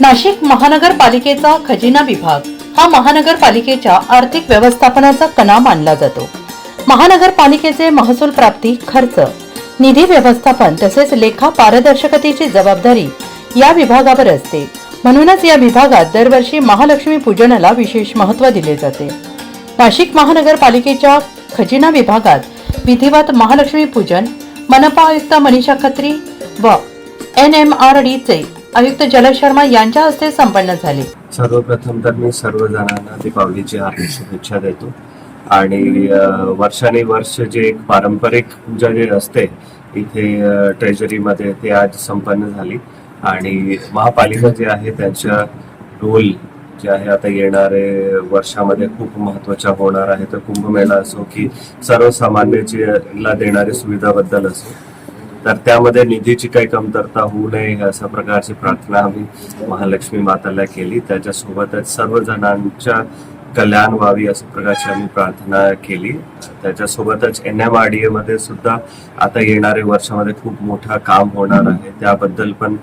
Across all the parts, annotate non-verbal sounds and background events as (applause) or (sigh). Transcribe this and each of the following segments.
नाशिक महानगरपालिकेचा खजिना विभाग. हा महानगरपालिकेच्या आर्थिक व्यवस्थापनाचा कणा मानला जातो. महानगरपालिकेचे महसूल प्राप्ती खर्च निधी व्यवस्थापन तसेच लेखा पारदर्शकतेची जबाबदारी या विभागावर असते. म्हणूनच या विभागात दरवर्षी महालक्ष्मी पूजनाला विशेष महत्त्व दिले जाते. नाशिक महानगरपालिकेच्या खजिना विभागात विधिवत महालक्ष्मी पूजन मनपा आयुक्त मनीषा खत्री व एन एम आर चे आयुक्त जलद शर्मा यांच्या हस्ते संपन्न झाले. सर्वप्रथम तर मी सर्व जणांना दीपावलीची हार्दिक शुभेच्छा देतो. आणि वर्षाने वर्ष जे एक पारंपरिक पूजा जे असते इथे ट्रेजरीमध्ये ते आज संपन्न झाली. आणि महापालिका जे आहे त्यांच्या रोल जे आहे आता येणारे वर्षामध्ये खूप महत्त्वाच्या होणार आहे. तर कुंभमेळा असो की सर्वसामान्य ला देणारी सुविधाबद्दल असो. तर त्यामध्ये निधीची काही कमतरता होऊ नये अशा प्रकारची प्रार्थना आम्ही महालक्ष्मी माताला केली. त्याच्यासोबतच सर्व जणांच्या कल्याण व्हावी अशा प्रकारची आम्ही प्रार्थना केली. त्याच्यासोबतच N M R D A मध्ये सुद्धा आता येणाऱ्या वर्षामध्ये खूप मोठं काम होणार आहे. त्याबद्दल पण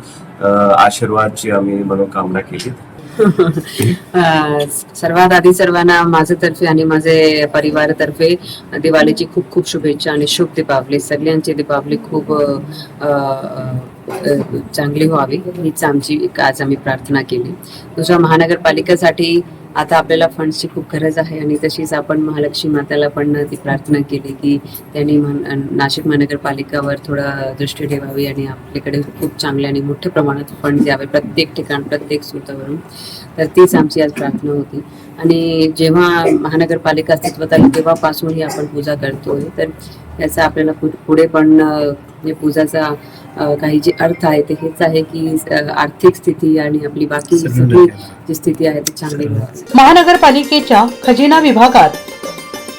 आशीर्वादची आम्ही मनोकामना केली. (laughs) सर्वात आधी सर्वांना माझ्या तर्फे आणि माझे परिवारातर्फे दिवाळीची खूप खूप शुभेच्छा आणि शुभ दीपावली. सगळ्यांची दीपावली खूप चांगली व्हावी हीच आमची आज आम्ही प्रार्थना केली. दुसऱ्या महानगरपालिकेसाठी आता आपल्याला फंड्सची खूप गरज आहे आणि तशीच आपण महालक्ष्मी माताला पण ती प्रार्थना केली की त्यांनी नाशिक महानगरपालिकावर थोडं दृष्टी ठेवावी आणि आपल्याकडे खूप चांगले आणि मोठ्या प्रमाणात फंड द्यावे प्रत्येक ठिकाण प्रत्येक स्रोतावरून. तर तीच आमची आज प्रार्थना होती. आणि जेव्हा महानगरपालिका अस्तित्वात आली तेव्हापासून ही आपण पूजा करतोय तर याचा आपल्याला पुढे पण म्हणजे पूजाचा काही जे अर्थ आहे ते हेच आहे की आर्थिक स्थिती आणि आपली बाकी सगळी जी स्थिती आहे ती चांगली. महानगरपालिकेच्या खजिना विभागात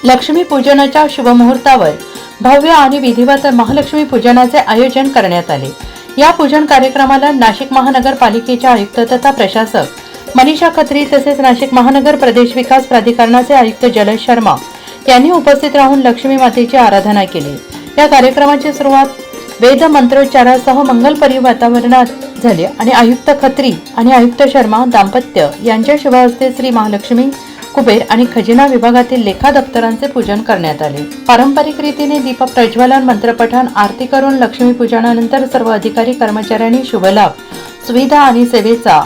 लक्ष्मी पूजनाच्या शुभमुहूर्तावर भव्य आणि विधिवत महालक्ष्मी पूजनाचे आयोजन करण्यात आले. या पूजन कार्यक्रमाला नाशिक महानगरपालिकेच्या आयुक्त तथा प्रशासक मनीषा खत्री तसेच नाशिक महानगर प्रदेश विकास प्राधिकरणाचे आयुक्त जलज शर्मा यांनी उपस्थित राहून लक्ष्मी मातेची आराधना केली. या कार्यक्रमाची सुरुवात वेद मंत्रोच्चारासह मंगलपरी वातावरणात झाले आणि आयुक्त खत्री आणि आयुक्त शर्मा दाम्पत्य यांच्या शुभ हस्ते श्री महालक्ष्मी कुबेर आणि खजिना विभागातील लेखा दप्तरांचे पूजन करण्यात आले. पारंपरिक रीतीने दीप प्रज्वलन मंत्रपठण आरती करून लक्ष्मी पूजनानंतर सर्व अधिकारी कर्मचाऱ्यांनी शुभलाभ सुविधा आणि सेवेचा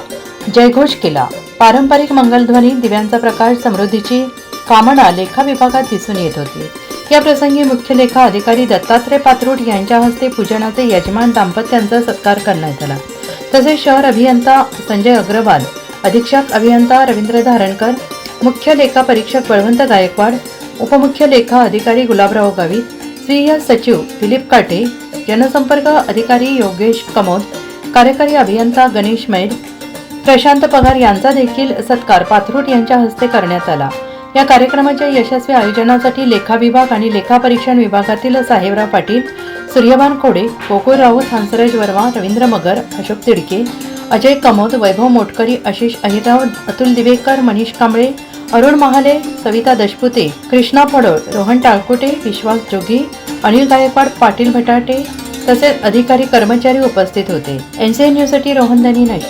जयघोष केला. पारंपरिक मंगलध्वनी दिव्यांचा प्रकाश समृद्धीची कामना लेखा विभागात दिसून येत होती. या प्रसंगी मुख्य लेखा अधिकारी दत्तात्रय पात्रोट यांच्या हस्ते पूजनाचे यजमान दाम्पत्यांचा सत्कार करण्यात आला. तसेच शहर अभियंता संजय अग्रवाल अधीक्षक अभियंता रवींद्र धारणकर मुख्य लेखा परीक्षक बळवंत गायकवाड उपमुख्य लेखा अधिकारी गुलाबराव गावित स्वीय सचिव दिलीप काटे जनसंपर्क अधिकारी योगेश कमोद कार्यकारी अभियंता गणेश मैड प्रशांत पगार यांचा देखील सत्कार पाथरूट यांच्या हस्ते करण्यात आला. या कार्यक्रमाच्या यशस्वी आयोजनासाठी लेखा विभाग आणि लेखा परीक्षण विभागातील साहेबराव पाटील सूर्यभान खोडे गोकुळ राऊत हंसराज वर्मा रवींद्र मगर अशोक तिडके अजय कमोद वैभव मोटकरी आशिष अहिराव अतुल दिवेकर मनीष कांबळे अरुण महाले सविता दशपुते कृष्णा फडोळ रोहन टाळकोटे विश्वास जोगी अनिल गायकवाड पाटील भटाटे तसेच अधिकारी कर्मचारी उपस्थित होते. एनसीए न्यूजसाठी रोहन दनी नाशिक.